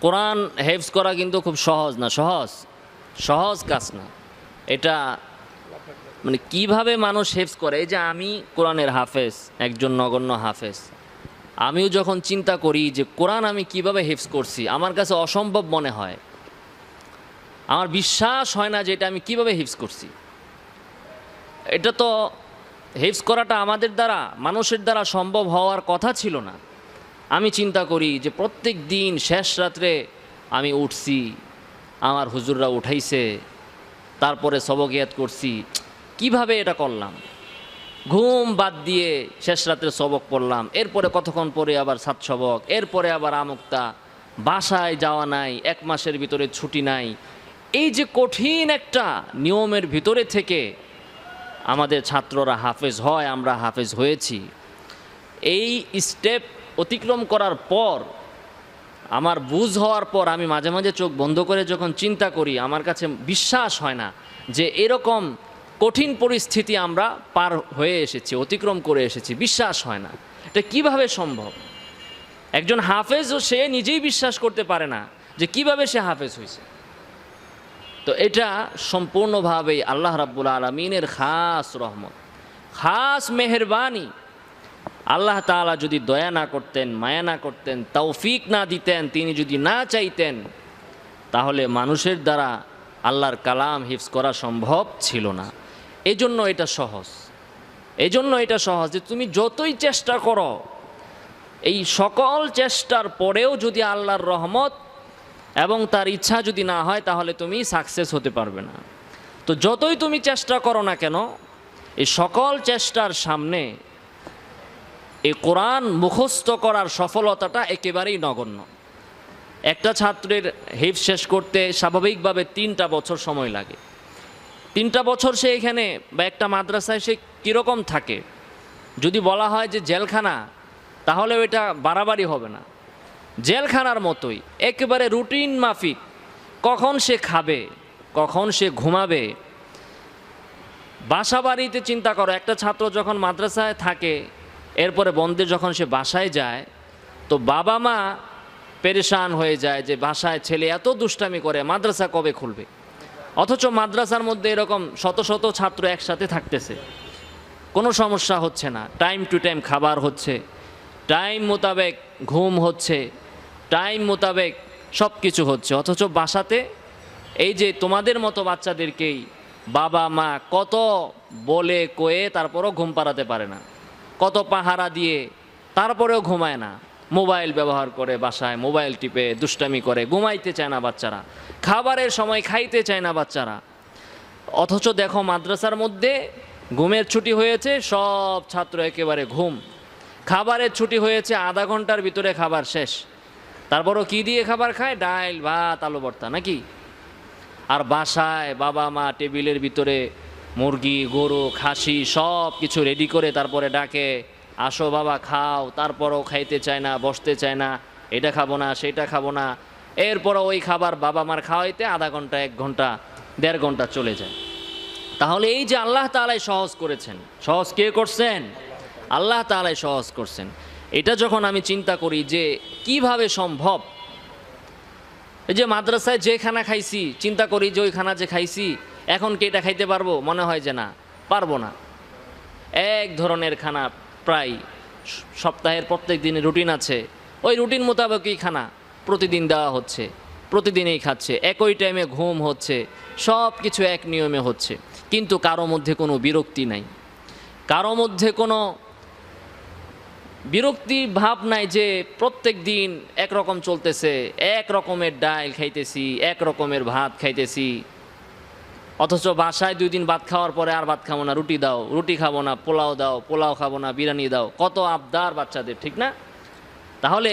কোরআন হেফজ করা কিন্তু খুব সহজ না, সহজ সহজ কাজ না। এটা মানে কীভাবে মানুষ হেফজ করে? এই যে আমি কোরআনের হাফেজ, একজন নগণ্য হাফেজ। আমিও যখন চিন্তা করি যে কোরআন আমি কীভাবে হেফজ করছি, আমার কাছে অসম্ভব মনে হয়। আমার বিশ্বাস হয় না যে এটা আমি কীভাবে হিফজ করছি। এটা তো হিফজ করাটা আমাদের দ্বারা, মানুষের দ্বারা সম্ভব হওয়ার কথা ছিল না। আমি চিন্তা করি যে প্রত্যেক দিন শেষ রাত্রে আমি উঠছি, আমার হুজুররা উঠাইছে, তারপরে সবকিয়াত করছি। কীভাবে এটা করলাম? ঘুম বাদ দিয়ে শেষ রাত্রে সবক পড়লাম, এরপরে কতক্ষণ পরে আবার সাত সবক, এরপরে আবার আমুক্তা, বাসায় যাওয়া নাই, এক মাসের ভিতরে ছুটি নাই। এই যে কঠিন একটা নিয়মের ভিতরে থেকে আমাদের ছাত্ররা হাফেজ হয়, আমরা হাফেজ হয়েছি। এই স্টেপ অতিক্রম করার পর, আমার বুঝ হওয়ার পর আমি মাঝে মাঝে চোখ বন্ধ করে যখন চিন্তা করি, আমার কাছে বিশ্বাস হয় না যে এরকম কঠিন পরিস্থিতি আমরা পার হয়ে এসেছি, অতিক্রম করে এসেছি। বিশ্বাস হয় না। এটা কীভাবে সম্ভব? একজন হাফেজও সে নিজেই বিশ্বাস করতে পারে না যে কীভাবে সে হাফেজ হয়েছে। তো এটা সম্পূর্ণভাবেই আল্লাহ রাব্বুল আলমিনের খাস রহমত, খাস মেহরবানি আল্লাহ তাআলা যদি দয়া না করতেন, মায়া না করতেন, তৌফিক না দিতেন, তিনি যদি না চাইতেন, তাহলে মানুষের দ্বারা আল্লাহর কালাম হিফজ করা সম্ভব ছিল না। এজন্য এটা সহজ। এজন্য এটা সহজ যে তুমি যতই চেষ্টা করো, এই সকল চেষ্টার পরেও যদি আল্লাহর রহমত এবং তার ইচ্ছা যদি না হয়, তাহলে তুমি সাকসেস হতে পারবে না। তো যতই তুমি চেষ্টা করো না কেন, এই সকল চেষ্টার সামনে এই কোরআন মুখস্থ করার সফলতাটা একেবারেই নগণ্য। একটা ছাত্রের হিফ শেষ করতে স্বাভাবিকভাবে তিনটা বছর সময় লাগে। তিনটা বছর সে এখানে বা একটা মাদ্রাসায় সে কীরকম থাকে? যদি বলা হয় যে জেলখানা, তাহলে এটা বাড়াবাড়ি হবে না। জেলখানার মতোই, একেবারে রুটিন মাফিক। কখন সে খাবে, কখন সে ঘুমাবে বাসা বাড়িতে চিন্তা করো, একটা ছাত্র যখন মাদ্রাসায় থাকে এরপরে বন্দে যখন সে বাসায় যায়, তো বাবা মা পেরেশান হয়ে যায় যে বাসায় ছেলে এত দুষ্টামি করে, মাদ্রাসা কবে খুলবে? অথচ মাদ্রাসার মধ্যে এরকম শত শত ছাত্র একসাথে থাকতেছে। কোনো সমস্যা হচ্ছে না। টাইম টু টাইম খাবার হচ্ছে টাইম মোতাবেক ঘুম হচ্ছে টাইম মোতাবেক সব কিছু হচ্ছে। অথচ বাসাতে এই যে তোমাদের মতো বাচ্চাদেরকেই বাবা মা কত বলে কয়ে তারপরও ঘুম পাড়াতে পারে না। কত পাহারা দিয়ে তারপরেও ঘুমায় না। মোবাইল ব্যবহার করে বাসায়, মোবাইল টিপে, দুষ্টামি করে, ঘুমাইতে চায় না বাচ্চারা। খাবারের সময় খাইতে চায় না বাচ্চারা। অথচ দেখো মাদ্রাসার মধ্যে ঘুমের ছুটি হয়েছে, সব ছাত্র একেবারে ঘুম। খাবারের ছুটি হয়েছে, আধা ঘণ্টার ভিতরে খাবার শেষ। তারপরও কি দিয়ে খাবার খায়? ডাইল, ভাত, আলু ভর্তা, নাকি? আর বাসায় বাবা মা টেবিলের ভিতরে মুরগি, গরু, খাসি সব কিছু রেডি করে তারপরে ডাকে, আসো বাবা, খাও। তারপরও খাইতে চায় না, বসতে চায় না, এটা খাব না, সেটা খাব না। এরপরও ওই খাবার বাবা মার খাওয়াইতে আধা ঘণ্টা, এক ঘণ্টা, দেড় ঘণ্টা চলে যায়। তাহলে এই যে আল্লাহ তালাই সহজ করেছেন, সহজ কে করছেন? আল্লাহ তালাই সহজ করছেন। এটা যখন আমি চিন্তা করি যে কীভাবে সম্ভব? এই যে মাদ্রাসায় যে খানা খাইছি, চিন্তা করি যে ওই খানা যে খাইছি এখন কি এটা খাইতে পারব? মনে হয় যে না। পারব না। এক ধরনের খানা প্রায় সপ্তাহের প্রত্যেক দিনে রুটিন আছে। ওই রুটিন মোতাবেকই খানা প্রতিদিন দেওয়া হচ্ছে, প্রতিদিনই খাচ্ছে। একই টাইমে ঘুম হচ্ছে সব কিছু এক নিয়মে হচ্ছে। কিন্তু কারও মধ্যে কোনো বিরক্তি নাই। কারও মধ্যে কোনো বিরক্তি ভাব নাই যে প্রত্যেক দিন একরকম চলতেছে এক রকমের ডাল খাইতেছি এক রকমের ভাত খাইতেছি। অথচ বাসায় দুই দিন ভাত খাওয়ার পরে আর ভাত খাব না। রুটি দাও, রুটি খাব না, পোলাও দাও, পোলাও খাব না, বিরিয়ানি দাও। কত আবদার বাচ্চাদের, ঠিক না? তাহলে